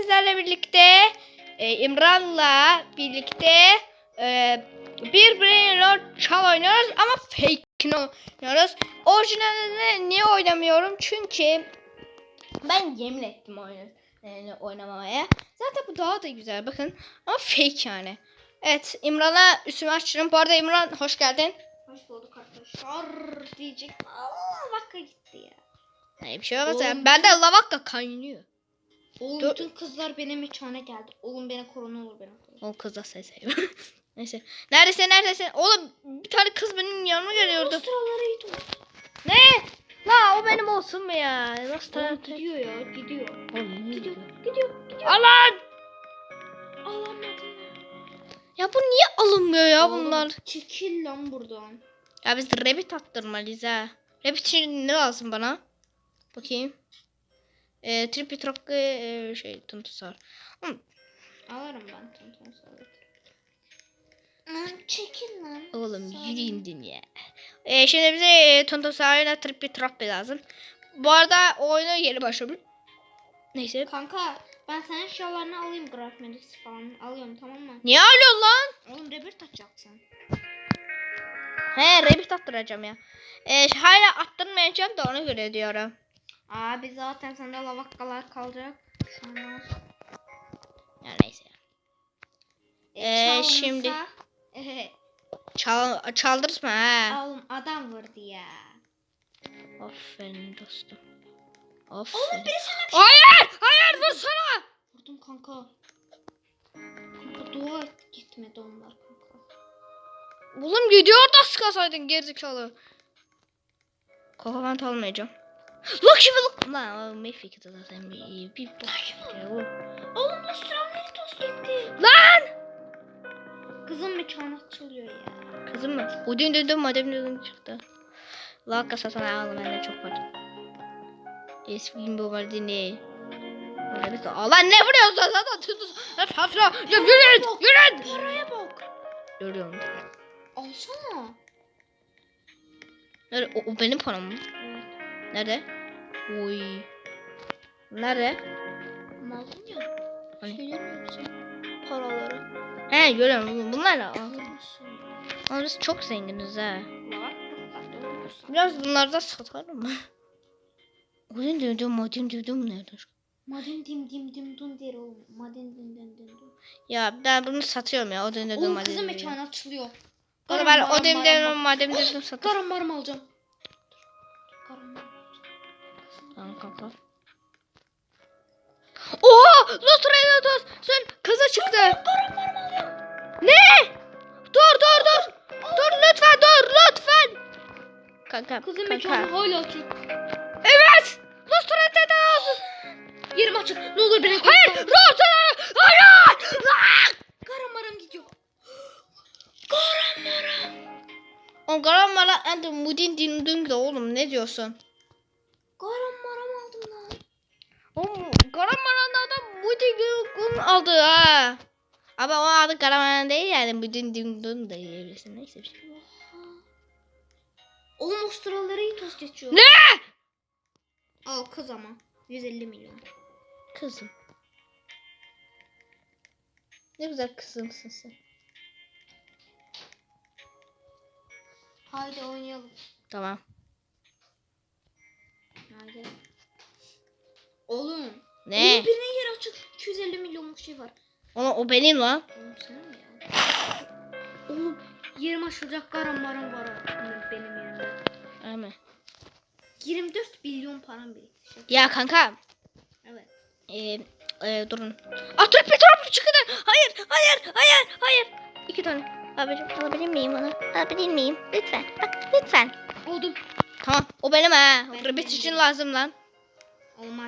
sizlerle birlikte e, İmran'la birlikte e, bir Brainlord çal oynuyoruz ama fake'ini oynuyoruz. Orijinalini niye oynamıyorum? Çünkü ben yemin ettim oyunu yani oynamamaya. Zaten bu daha da güzel bakın ama fake yani. Evet İmran'a üstümü açtım. Bu arada İmran hoş geldin. Hoş bulduk arkadaşlar diyecek. Allah vakka gitti ya. Hayır bir şey olmaz ya. Oğlum. Bende lavakka kaynıyor. Oğlum Dur. bütün kızlar benim mekana geldi. Oğlum beni koru ne olur beni koru. O kız da ses. Neyse. Neredesin neredesin? Oğlum bir tane kız benim yanıma geliyordu. Sıraları iyi tut. Ne? La o benim olsun mu ya? Nasıl Oğlum gidiyor ya gidiyor. Oğlum gidiyor? gidiyor gidiyor. Alan! Alamadım. Ya bu niye alınmıyor ya Oğlum, bunlar? Çekil lan buradan. Ya biz rabbit attırmalıyız ha. Rabbit için ne lazım bana? Bakayım. Ee, tripi trakı e, şey tuntusar. Hı, Alırım ben. Lan çekil lan. Oğlum ol. yürüyün dünya. Ee, şimdi bize e, tuntusarıyla tripi trakı lazım. Bu arada oyuna yeni başladım. Neyse. Kanka ben senin eşyalarını alayım Grafmeris falan alıyorum tamam mı? Niye alıyorsun lan? Oğlum rebirth açacaksın. He rabbit attıracağım ya. Ee, hala attırmayacağım da ona göre diyorum. Abi zaten sende lavakkalar kalacak. Ya neyse. Ee, şimdi- Ehe, Çal, çaldırtma ha. oğlum adam vurdu ya. Aferin dostum. Oğlum Aferin. biri sana bir Hayır! Hayır vursana! Vurdum kanka. Kanka dua et gitmedi onlar kanka. Oğlum gidiyor da sıkasaydın gerizekalı. Kafamı almayacağım. Look şimdi look. Lan o Mefik de zaten bir, bir bok ya o. Oğlum Nostromo'yu toz gitti. Lan! Kızım mekanı açılıyor ya. Kızım mı? O dün dedim madem dedim çıktı. La kasa sana aldım bende çok var. Eski bu var dinle. Evet, Allah ne vuruyorsun zaten. Hep hafla. Ya yürü yürü. Paraya bak. Görüyorum. Alsana. Nerede? O, o benim param mı? Evet. Nerede? Oy. Nerede? Maldın ya. Hani? Şey görmüyor musun? Paraları. He görüyorum. Al. Görmüşsün. Ama biz çok zenginiz ha. Biraz bunlardan satarım mı? Odin dedim, modin dedim nedir? Madin dim dim dim dun der oğlum. Madin dim dim dim dun. Ya ben bunu satıyorum ya. Odin dedim, Oğlum modin kızın dedim. mekanı açılıyor. Onu ben maram dedim, bak. madem dedim satarım. Garam maram alacağım. Kanka. Oha! Lost Renatos! Sen kıza çıktı. Ne? Dur dur dur. Dur lütfen dur lütfen. Kanka. Kızın kanka. mekanı hala açık. Evet. Lost Renatos. Yerim açık. Ne olur beni Hayır. Renatos. Hayır. Ah! Garam maram gidiyor. Garam maram. O garam mara and mudin din ding de oğlum ne diyorsun? Garam maram aldım lan. Oğlum garam mara'nın adam mudin ding aldı ha. Ama o adı garam mara değil yani mudin ding ding de diyebilirsin. Neyse bir şey. Oğlum Avustralya'ları iyi tost geçiyor. Ne? Al kız ama. 150 milyon. Kızım. Ne güzel kızımsın sen. Haydi oynayalım. Tamam. Haydi. Oğlum. Ne? Oğlum birine yer açık. 250 milyonluk şey var. Ona, o benim lan. Oğlum sen mi ya? Oğlum yerim açılacak garam maram var benim yerimde. Ama. 24 milyon param birikti. Ya kanka. Evet. Ee, e, durun. Ah dur Petrol çıktı. Hayır, hayır, hayır, hayır. İki tane. Abicim alabilir miyim onu? Alabilir miyim? Lütfen. Bak lütfen. Oldum. Tamam. O benim ha. Rabbit benim, için lazım lan. Oğlum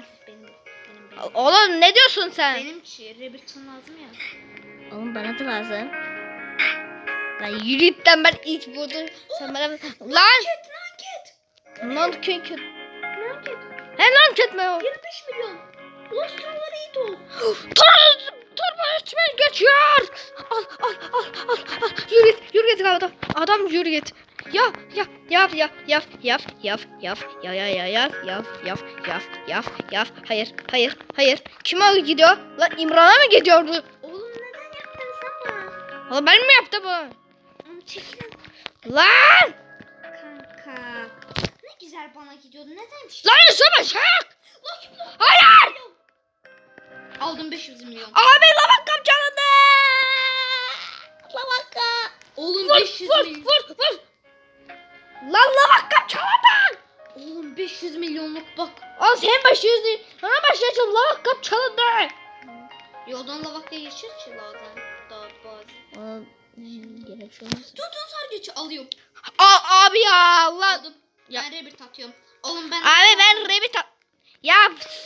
Oğlum ne diyorsun sen? Benim Robertson lazım ya. Oğlum bana da lazım. Lan yürü git lan ben ilk buldum. Sen bana... Lan! Nanket nanket. Lan kök. Nanket. He lan ketme o. 25 milyon. Avustralyaları iyi toz. Tur, turbo üstüme geçiyor. Al al al al al. Yürü git yürü git adam. Adam yürü git. ya ya yap ya yap yap yap yap ya ya ya yap yap yap yap yap yap hayır hayır hayır kime gidiyor lan İmran'a mı gidiyordu Oğlum neden yaptın sen bana? Valla ben mi yaptım bu çekil. lan Kanka. Ne güzel bana gidiyordu. Nedenmiş? lan Yusuf'a şak hayır Aldım 500 milyon. abi lavak çalındı lavak Oğlum vur 500 vur milyon. vur vur lan lavak çalındı Oğlum 500 milyonluk bak. Al sen başlıyorsun sana başlayacağım lavak kap çalındı Yoldan lavakya geçir ki bazen. Daha bazen. Gerek şey olmaz. Tutun sargıcı alıyorum. Aa, abi ya Allah. Aldım. Ya. Ben rebir tatıyorum. Oğlum ben... Abi ben Revit at- Ya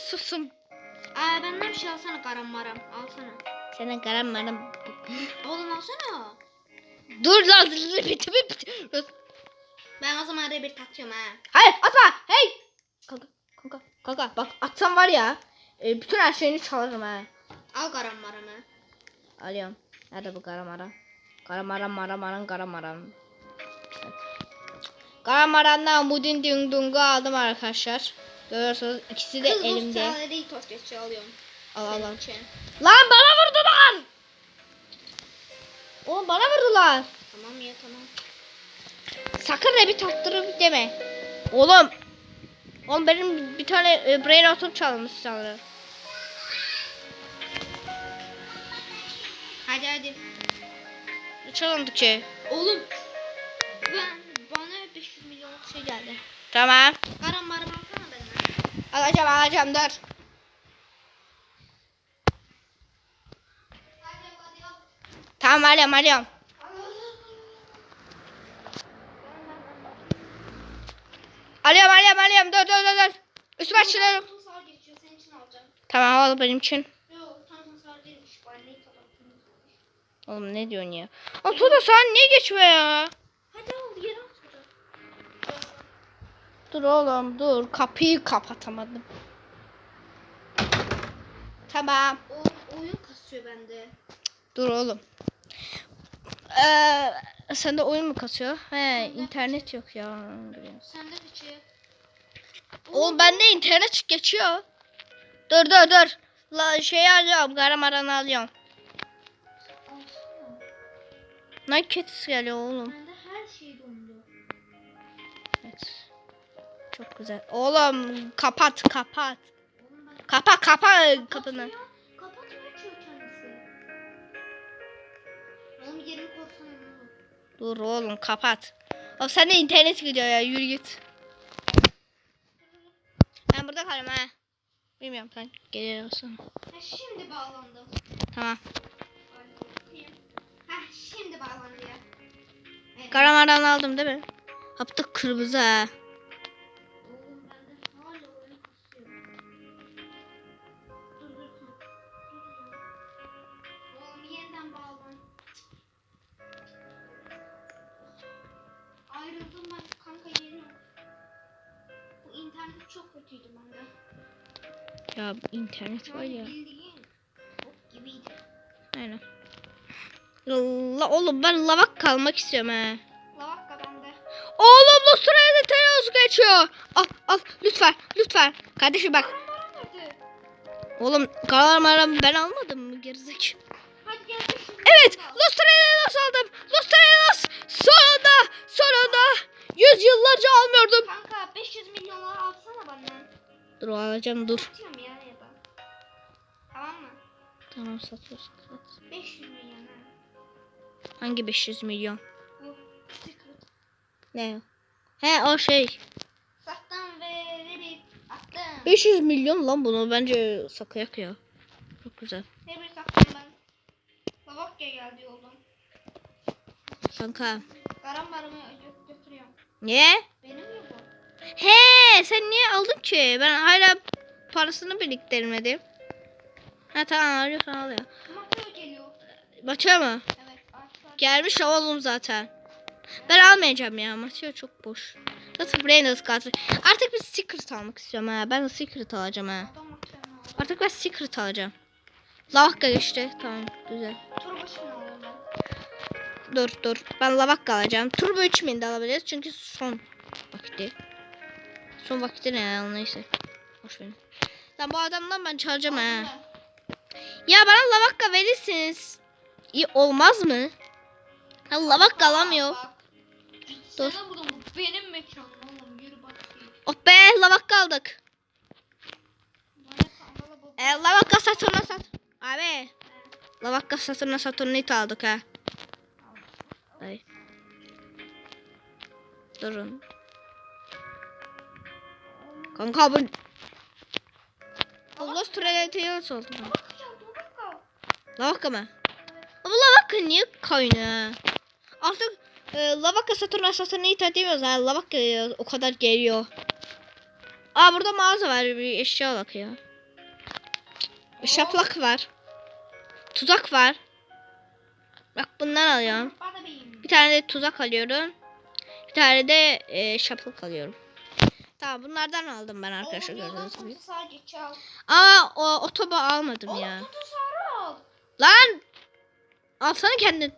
susun. Aa benden bir şey alsana karam maram. Alsana. Senin karan bana. Oğlum alsana. Dur lan Revit Revit. Ben o zaman rebir tatıyorum ha. Hayır atma. Hey. Kanka kanka kanka bak atsam var ya. e, bütün her şeyini çalarım ha. Al karam maramı. Alıyorum. Nerede bu karamara? Karamara mara maran karamaran. Evet. Karamarandan Mudin Ding Dung'u aldım arkadaşlar. Görüyorsunuz ikisi de Kız elimde. bu tane tost geçi alıyorum. Al al al. Lan bana vurdular. Oğlum bana vurdular. Tamam ya tamam. Sakın Rabbit attırıp deme. Oğlum. Oğlum benim bir tane e, brain atom çalmış sanırım. Hadi hadi. Ne çalındı ki? Oğlum. Ben bana 500 milyonluk şey geldi. Tamam. Karam. Alacağım alacağım dur. Tamam alıyorum alıyorum. Alıyorum alıyorum alıyorum dur dur dur dur. Üstüme alacağım. Tamam al benim için. Oğlum ne diyorsun ya? Oğlum Tuğda sen niye geçme ya? Dur oğlum dur kapıyı kapatamadım. Tamam. O oyun kasıyor bende. Dur oğlum. Ee, sende oyun mu kasıyor? He internet yok ya. Sende içi. Oğlum bende internet geçiyor. Dur dur dur. La şey alıyorum. Garamaranı alıyorum. Nike geliyor oğlum. Bende her şey dondu. Çok güzel. Oğlum kapat kapat. Kapa kapa kapını. Dur oğlum kapat. Oğlum sende internet gidiyor ya yürü git. Ben burada kalayım ha. Bilmiyorum sen geliyorsun. Ha şimdi bağlandım. Tamam. Ha şimdi bağlandı ya. Evet. Garamaran aldım değil mi? Yaptık kırmızı ha. İnternet var ya. Aynen. La oğlum ben lavak kalmak istiyorum ha. Lavakka bende. Oğlum Lustra'ya tereyağı geçiyor. Al al lütfen lütfen. Kardeşim bak. Oğlum karamaran ben almadım mı gerizek? Evet. Lustra'ya nasıl aldım? Lustra'ya nasıl? Sonunda sonunda. Yüz yıllarca almıyordum. Kanka 500 milyonlar alsana benden. Dur alacağım dur. Atıyorum Tamam satıyorsun sat. 500 milyon ha. Hangi 500 milyon? Ne? He o şey. Sattım ve rebit attım. 500 milyon lan bunu bence sakayak ya. Çok güzel. Rebit attım ben. Lavakya geldi yoldan. Kanka. Karambarımı gö- götürüyorum. Niye? Benim mi bu? He sen niye aldın ki? Ben hala parasını biriktirmedim. Ha tamam alıyorsan al ya. Mateo geliyor. Maça mı? Evet. Artık Gelmiş oğlum zaten. Ben almayacağım ya. Maça çok boş. Nasıl Brainless kartı? Artık bir secret almak istiyorum ha. Ben de secret alacağım ha. Artık ben secret alacağım. Lavakka geçti. Tamam güzel. Dur dur. Ben lavak alacağım. Turbo 3000 de alabiliriz çünkü son vakti. Son vakti ne ya neyse. Hoş verin. Lan bu adamdan ben çalacağım ha. Ya bana lavakka verirsiniz. İyi olmaz mı? Ha, lavakka alamıyor. Dur. Benim mekanım oğlum yürü bak. Oh be lavakka aldık. E, lavakka Saturn'a sat. Abi. Lavakka Saturn'a Saturn'u aldık ha. Ay. Durun. Kanka bu... Allah Tales oldu. Lavakka mı? Ama lavakka niye kaynıyor? Artık e, lavakka Saturn'a Saturn'u ithal edemiyoruz ha. Lavakka e, o kadar geliyor. Aa burada mağaza var. Bir eşya bakıyor. Şaplak var. Tuzak var. Bak bundan alıyorum. Bir tane de tuzak alıyorum. Bir tane de e, şaplık alıyorum. Tamam bunlardan aldım ben arkadaşlar gördüğünüz gibi. Aa o otoba almadım ya. Kutu sarı al. Lan! Alsana kendin.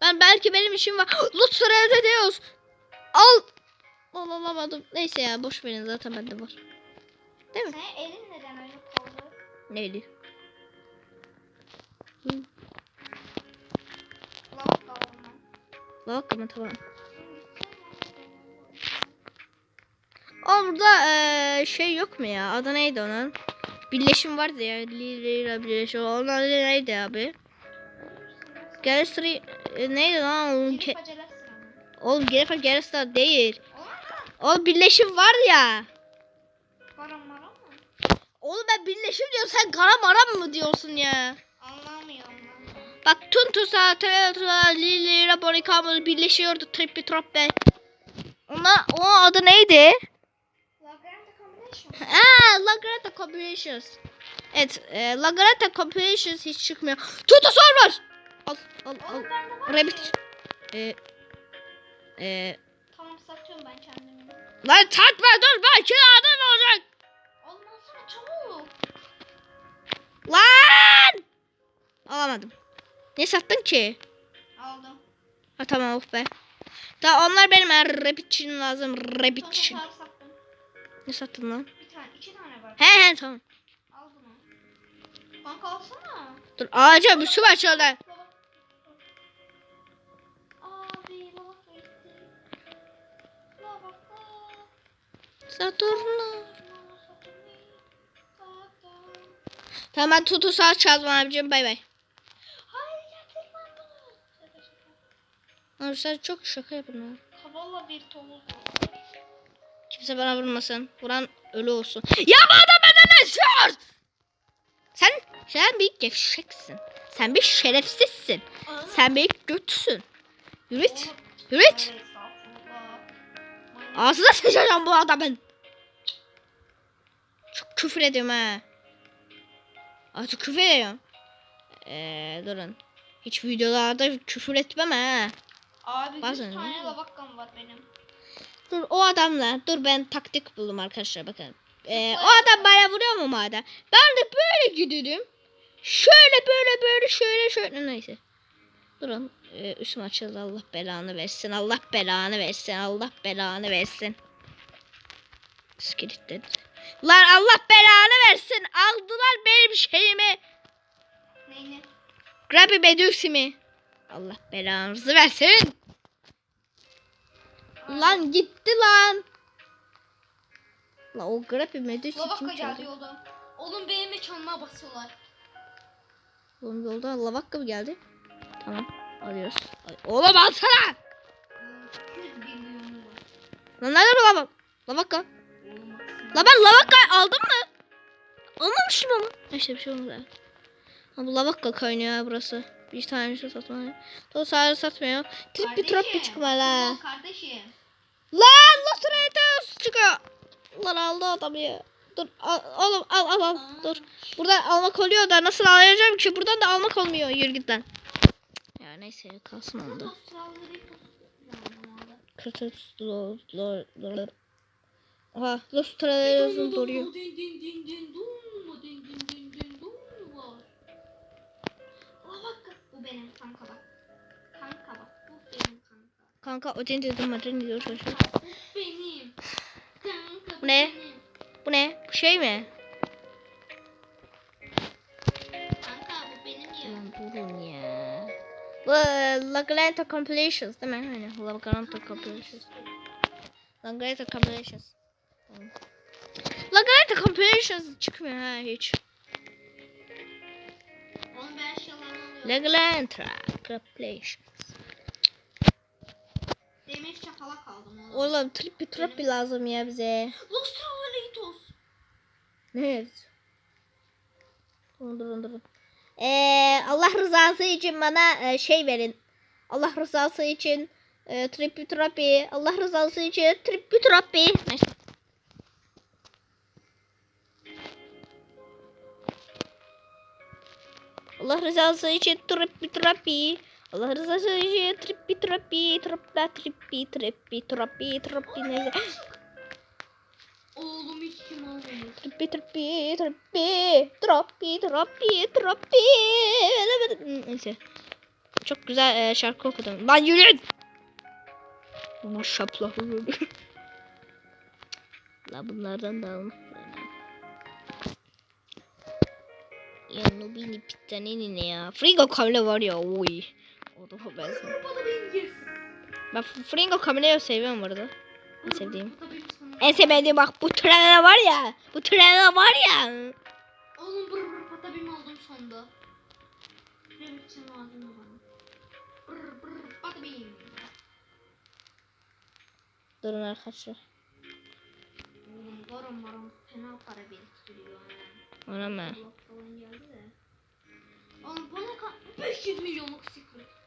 Ben belki benim işim var. Lütfen elde ediyoruz. Al. Al alamadım. Neyse ya boş verin zaten bende var. Değil mi? Senin elin neden öyle kaldı? Neydi? Bak mı tamam. Aa burada eee, şey yok mu ya? Adı neydi onun? Birleşim vardı ya. Lira birleşim. Onun adı neydi abi? Galaxy e, neydi lan? Oğlum, ke- oğlum Galaxy Galaxy değil. Oğlum birleşim var ya. Maram mı? Oğlum ben birleşim diyorum. Sen kara mara mı diyorsun ya? Anlamıyor anlamıyor. Bak Tuntus'a, Teotu'a, Lili, Raborikamo birleşiyordu. Trippi Troppe. Ona, o adı neydi? Aa, Lagrata Combinations. Evet, e, Lagrata Combinations hiç çıkmıyor. Tutusor var. Al, al, al. Rabbit. ki. E, Tamam satıyorum ben kendimi. lan tatma dur belki adam olacak. Alsana çabuk. Lan! Alamadım. Ne sattın ki? Aldım. Ha tamam of be. Tamam onlar benim rabbit için lazım. Rabbit için. sattım. Ne sattın lan? Bir tane, iki tane var. He he tamam. Al bunu. Kanka alsana. Dur ağaca bir su var. Baba Saturn'a. Tamam ben tutu sağ çaldım abicim bay bay. Hayır. Abi sen çok şaka yapın ha. Bir tovuz. Kimse bana vurmasın. Vuran ölü olsun. Ya adam benden ne istiyor? Sen, sen bir gevşeksin. Sen bir şerefsizsin. Sen bir götsün. Yürü git. Yürü git. Ağzına sıçacağım bu adamın. Çok küfür ediyorum ha. Artık küfür ediyorum. Eee durun. Hiç videolarda küfür etmem ha. Abi Bazen 100 tane lavakkam var benim. Dur o adamla dur ben taktik buldum arkadaşlar bakın. Ee, o adam bana vuruyor mu madem? Ben de böyle giderim. Şöyle böyle böyle şöyle şöyle neyse. Durun ee, üstüm açıldı Allah belanı versin Allah belanı versin Allah belanı versin. Skeletledi. Lan Allah belanı versin aldılar benim şeyimi. Neyini? Grabby Medusi'mi. Allah belanızı versin. Lan gitti lan. La o Grabby Medusi kim çaldı? yolda. Oğlum benim mekanıma basıyorlar. Oğlum yolda lavakka mı geldi? Tamam alıyoruz. Ay, Oğlum alsana. 200 milyon var. Lan nerede lavak? Lavakka. La ben lavakka aldım mı? Almamışım ama. Neyse bir şey olmaz. Ha, bu lavakka kaynıyor ha burası. Bir tane şey satmıyor. Doğru sadece satmıyor. Trippi troppi Kardeşim, çıkma la. oğlum Kardeşim. Lan nasıl Retos çıkıyor. Lan aldı adam ya. Dur al, oğlum al al al. Dur. Buradan almak oluyor da nasıl alacağım ki? Buradan da almak olmuyor. Yürü git lan. Ya neyse kalsın onda. Lor. Aha Los Travelos'un doruyor. Din din din din dum, din din din din dum var. Lavakka. Bu benim kanka bak. Kanka Odin dedim Odin diyor çocuk. Benim. Kanka Bu ne? benim. Bu ne? Bu şey mi? Kanka bu benim ya. Bu e, Lagranta Compilations değil mi? Aynen. Lagranta Compilations. Lagranta Compilations. Tamam. Lagranta Compilations çıkmıyor ha hiç. Oğlum ben şapala kaldım oğlum. Oğlum trippi trippi lazım ya bize. Lustra Velitos. Ne? Durun durun durun. Ee, Allah rızası için bana e, şey verin. Allah rızası için e, trippi trippi. Allah rızası için trippi. Neyse. Allah rızası için trippi trippi. Allah rızası için trippi trippi. Tripla trippi trippi trippi trippi. Neyse. Oğlum hiç kim olmuyor. Trippi trippi trippi trappi trappi trappi Neyse. Çok güzel e, şarkı okudum. Lan yürüyün. Ama şapla La bunlardan da alın. Ya Nubini Pittanini ne ya? Fringo Camille var ya oy. O da ben Fringo Camille'yi seviyorum bu arada. En sevdiğim. En sevmediğim bak bu trene var ya. Bu trene var ya. Oğlum brr brr patabim aldım sonunda. Ne biçim lazım o bana. Brr brr patabim. Durun arkadaşlar. Oğlum varam varam fena para biriktiriyor yani. Ona mı? Oğlum bana ka 500 milyonluk secret.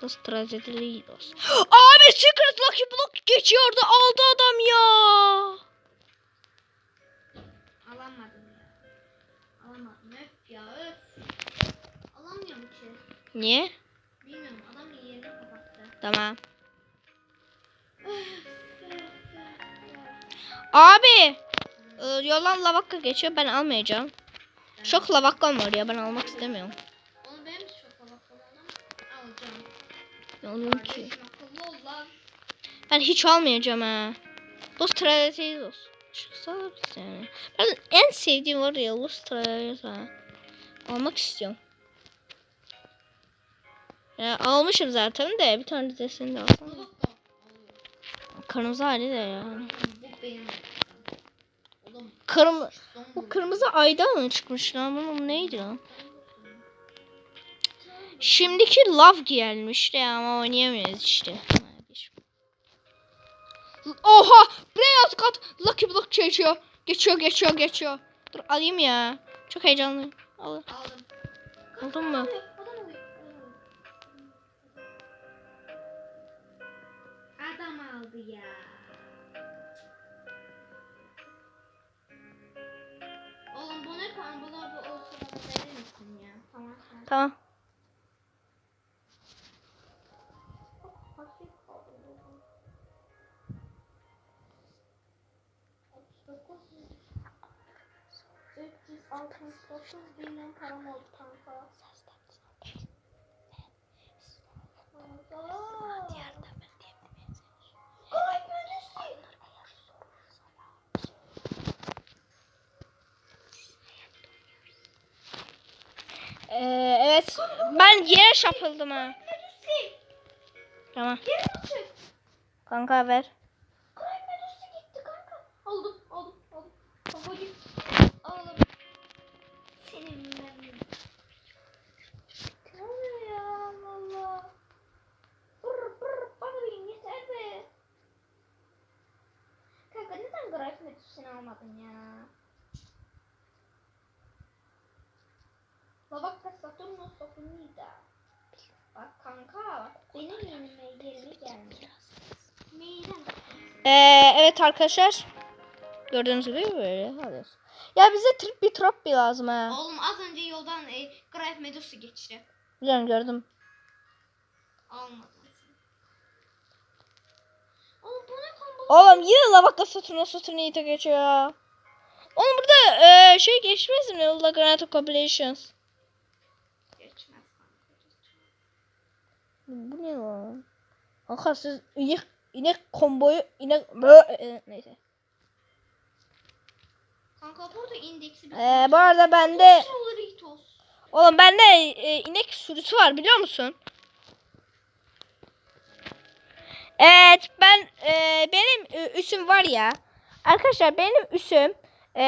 Dos tragedios. Abi Secret Lucky Block geçiyordu. Aldı adam ya. Alamadım ya. Alamadım öf ya öf. Alamıyorum ki. Niye? Bilmiyorum adam yerini kapattı. Tamam. Abi. e, Yoldan lavakka geçiyor. Ben almayacağım. Çok lavakkam var ya. Ben almak istemiyorum. Olur ki? Ben hiç almayacağım ha. Dos tragedios. Çıksa alırız yani. Ben en sevdiğim var ya Los Tragedios ha. Almak istiyorum. Ya almışım zaten de bir tane deseni de alsam. Kırmızı hali de yani. Oğlum bu Kırmızı aydan mı çıkmış lan? Bu neydi lan? Şimdiki love gelmişti ama oynayamıyoruz işte. Oha! Beyaz kat Lucky Block geçiyor. Geçiyor, geçiyor, geçiyor. Dur alayım ya. Çok heyecanlıyım. Al. Aldım. Aldın mı? Adam aldı ya. Oğlum bu ne kan? Bu bana verir misin ya? Tamam tamam. 369 bin param oldu kanka. Ee, evet. Ben yere şapıldım ha. Tamam. Kanka ver. Kanka neden Graf medusunu almadın ya? Lavakka Saturnus Sopinida. Bak kanka bak benim yerime yerime gelmiş. Meydan. Ee, evet arkadaşlar. Gördüğünüz gibi böyle alıyoruz. Ya bize trip bir trap bir lazım ha. Oğlum az önce yoldan e, Graf Medusa geçti. Biliyorum gördüm. Almadım. Oğlum bu ne? Oğlum yine lavakka Saturno Saturnita geçiyor ya. Oğlum burada ee, şey geçmez mi? La Granata Compilations. Geçmez. Bu ne lan? Kanka siz inek, inek komboyu inek Bö- e, neyse. Kanka burada indeksi bir Ee, bu arada bende oğlum bende e, inek sürüsü var biliyor musun? Evet ben e, benim e, üsüm var ya. Arkadaşlar benim üsüm e,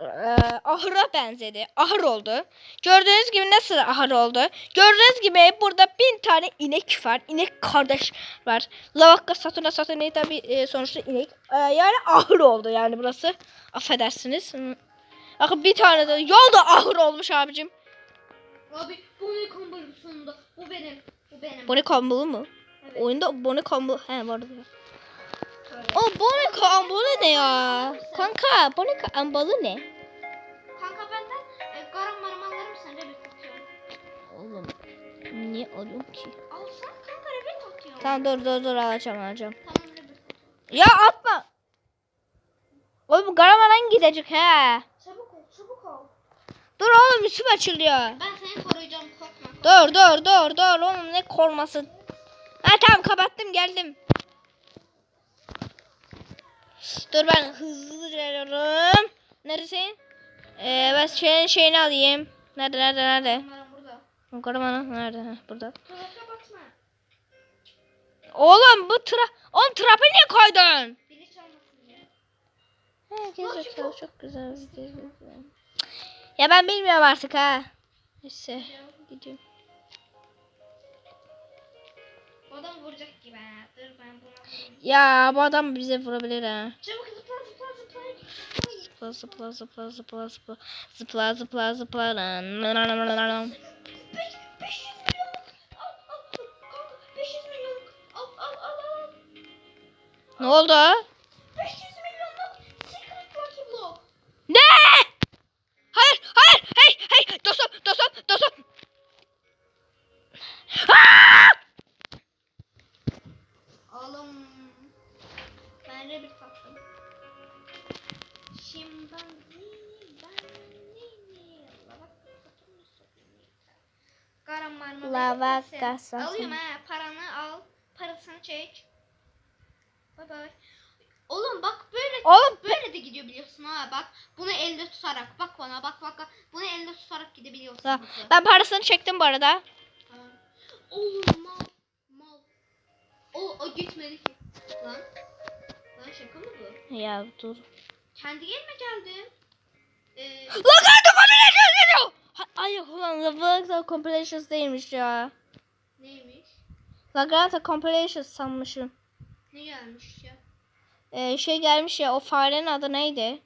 e, ahıra benzedi. Ahır oldu. Gördüğünüz gibi nasıl ahır oldu? Gördüğünüz gibi burada bin tane inek var. İnek kardeş var. Lavakka Saturna Saturna tabi e, sonuçta inek. E, yani ahır oldu yani burası. Affedersiniz. Bakın bir tane de yol da ahır olmuş abicim. Abi bu ne sonunda. Bu benim. Bu benim. Bonnie Campbell mu? Evet. Oyunda Bonnie Campbell he vardı. O Bonnie Campbell ne ya? Kanka Bonnie Campbell ne? Kanka benden e, garam maram alır mısın? Rebet atıyorum. Oğlum niye alıyorum ki? Alsan kanka rebet atıyorum. Tamam dur dur dur alacağım alacağım. Tamam rebet. Ya atma. Oğlum Garamadan gidecek he. Çabuk ol çabuk ol. Dur oğlum üstüm açılıyor. Ben seni koruyacağım korkma. Dur dur dur dur oğlum ne kormasın. Ha tamam kapattım geldim. Dur ben hızlıca geliyorum. Neredesin? Ee, ben şeyin şeyini alayım. Nerede nerede nerede? Burada. Karamanı nerede? Burada. Oğlum bu tra... Oğlum trapı niye koydun? Biri çalmasın diye. He gerizekalı çok güzel. gerizekalı. Ya ben bilmiyorum artık ha. Neyse gidiyorum. Bu adam vuracak gibi ha. Dur ben vurayım. Ya bu adam bize vurabilir ha. Çabuk zıpla zıpla zıpla. Zıpla zıpla zıpla zıpla zıpla zıpla zıpla zıpla lan. 500 milyonluk. Al al kanka 500 milyonluk. Al al al al. Ne oldu? 500 milyonluk secret lucky block. Ne? Hayır hayır hey hey dostum dostum dostum. Marmara. Lavaka Sen- Alıyorum ha. Paranı al. Parasını çek. Bay bay. Oğlum bak böyle Oğlum böyle de gidiyor biliyorsun ha bak. Bunu elde tutarak bak bana bak bak. bak. Bunu elde tutarak gidebiliyorsun. Hızlı. ben parasını çektim bu arada. Oğlum mal mal. O, o gitmedi ki. Lan. Lan şaka mı bu? Ya dur. Kendi gelme geldi. Ee, Lagarto Compilations geliyor. Ha- Ay ulan Lagarto Compilations değilmiş ya. neymiş? Lagarto Compilations sanmışım. Ne gelmiş ya? Ee, şey gelmiş ya o farenin adı neydi?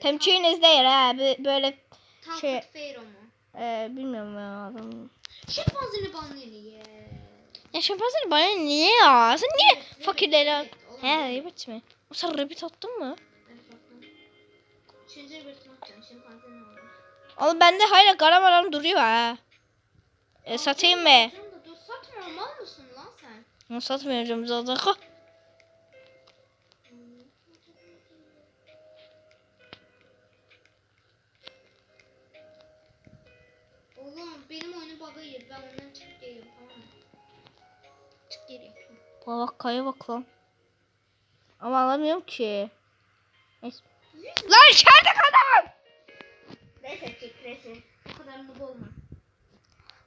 Temçiğiniz değil ha b- böyle Tam Şey-. Fero mu? e, bilmiyorum ya adamı. Şempanzini banlıyor ya. Ya şempanzini bana niye ya? Sen niye fakirlere... He evet mi? O sen rabbit attın mı? Üçüncü bir atacağım. Şempanzini aldım. Oğlum bende hala garamaram duruyor ha. E, satayım mı? Dur satma mal mısın lan sen? Ya, Satmayacağım zaten. Oğlum benim oyunu bug'a yedi. Ben ondan çıkıp geliyorum tamam mı? Çık. Bak kaya bak lan. Ama alamıyorum ki. Neyse. Lan içeride adam. Neyse çek neyse. O kadar mutlu olma.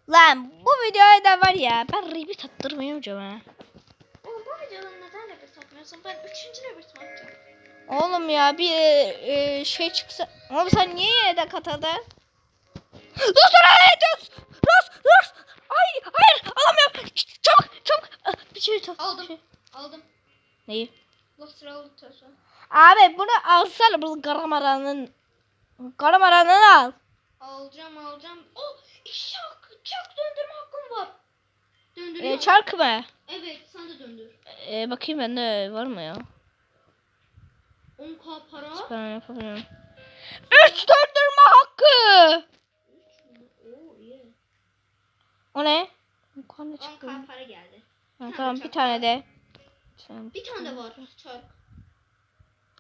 Lan bu videoya da var ya ben rabbit attırmayacağım ha. Oğlum bu videodan neden rebet satmıyorsun? Ben üçüncü rebet atacağım. Oğlum ya bir e, şey çıksa. Oğlum sen niye yeniden katıldın? Dur sonra ne ediyorsun? Ros Ros. Ay hayır alamıyorum. Çabuk çabuk. Ah, Bir şey tut. Aldım. şey. Aldım. Neyi? Lobster aldım taşı. Abi bunu alsana bu karamaranın. Karamaranını al. Alacağım alacağım. Oh iki çak. Döndürme hakkım var. Döndürüyor. E, çark mı? evet sen de döndür. E, bakayım bende var mı ya? 10k para. Ben yapamıyorum. Üç döndürme hakkı. Oo iyi. O ne? Yukarıda çıktı. 10k para geldi. Ha, tamam bir tane de. Bir tane de var çark.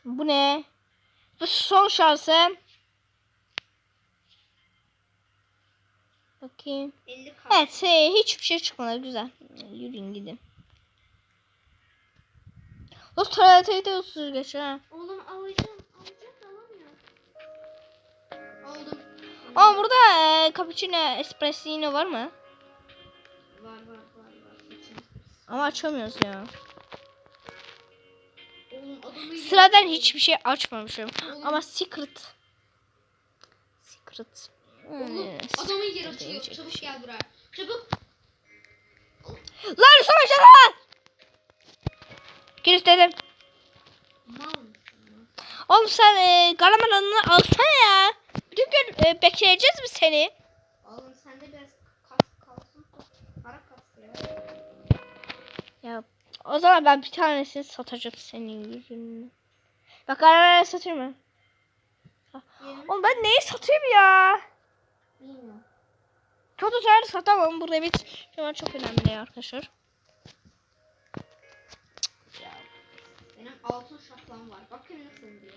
Bu ne? Bu son şansım. Bakayım. 50k. Evet şey, hiçbir şey çıkmadı güzel. Yürüyün gidin. O TRT'de usulü geç ha. Oğlum alacağım. Da alamıyorum. Aldım. Ama burada e, cappuccino espressino var mı? Var var var var. Ama açamıyoruz ya. Adamı Sıradan hiçbir şey açmamışım. Oğlum. Ama secret. Secret. Oğlum Hmm, adamı yer secret açıyor. diyecek Çabuk şey. gel buraya. Çabuk. Lan savaşa lan! Gir mısın? Oğlum sen e, garamanını alsana ya. Bütün gün e, bekleyeceğiz mi seni? Oğlum sende biraz kas kalsın. Para kas ya. Ya o zaman ben bir tanesini satacağım senin yüzünden. Bak arabaya satayım mı? Oğlum ben neyi satayım ya? bilmiyorum. Kötü şeyler satamam. Burada bir şu an çok önemli arkadaşlar. Benim altın şapkam var. Bakayım nasıl diye.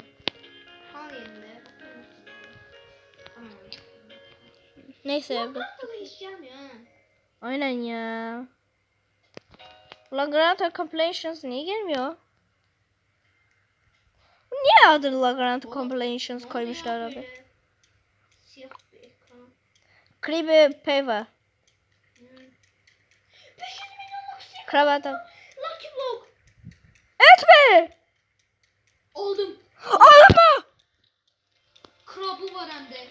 Kal yerinde. Bakayım nasıl diye. Tamam. Neyse. Ya gelmiyor ha. Aynen ya. Lagrange Compilations niye gelmiyor? Niye adı Lagrange Compilations koymuşlar abi? Kribe Peva. Kravata. Lucky Block. Etme. Oldum. Alma. Krabu var hem de.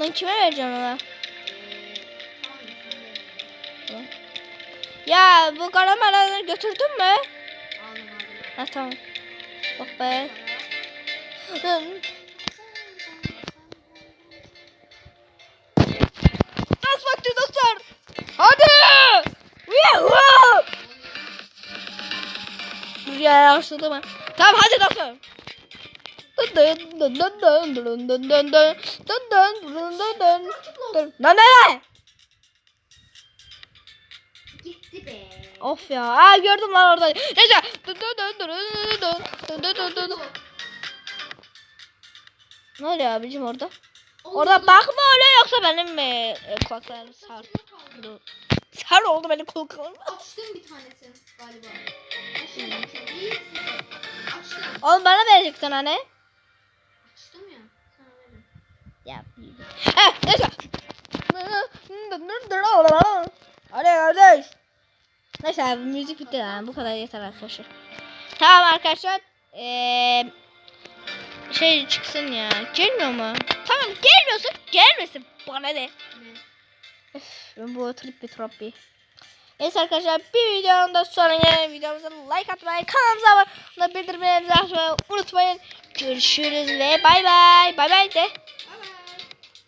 Lan kime vereceğim ona? Ya bu karamelaları götürdün mü? Aldım aldım. Ha tamam. Bak be. Para. Hı. Nasıl vakti dostlar? Hadi! Yuhuu! Dur ya yavaşladı mı? Tamam hadi dostlar. Dın dın dın dın dın dın dın dın dın dın dın dın dın dın. Block. Dın. Of ya. Aa gördüm lan orada. Neyse. Dın dın dın dın dın dın dın dın dın. Ne oluyor abicim orada? Orada bakma öyle yoksa benim mi e, kulaklarım sar. Sar oldu benim kulaklarım. Açtım bir tanesini galiba. Açtım. Oğlum bana verecektin hani. Açtım ya. Sana veririm. Ya. Eh neyse. Hadi kardeş. Neyse müzik bitti yani bu kadar yeter arkadaşlar. Tamam arkadaşlar. Eee şey çıksın ya. Gelmiyor mu? Tamam gelmiyorsa gelmesin. Bana ne? Ben bu trip bir trappi. Neyse arkadaşlar bir videonun da sonra gelen videomuza like atmayı, kanalımıza abone olmayı, bildirimlerimizi açmayı unutmayın. Görüşürüz ve bay bay. Bay bay de.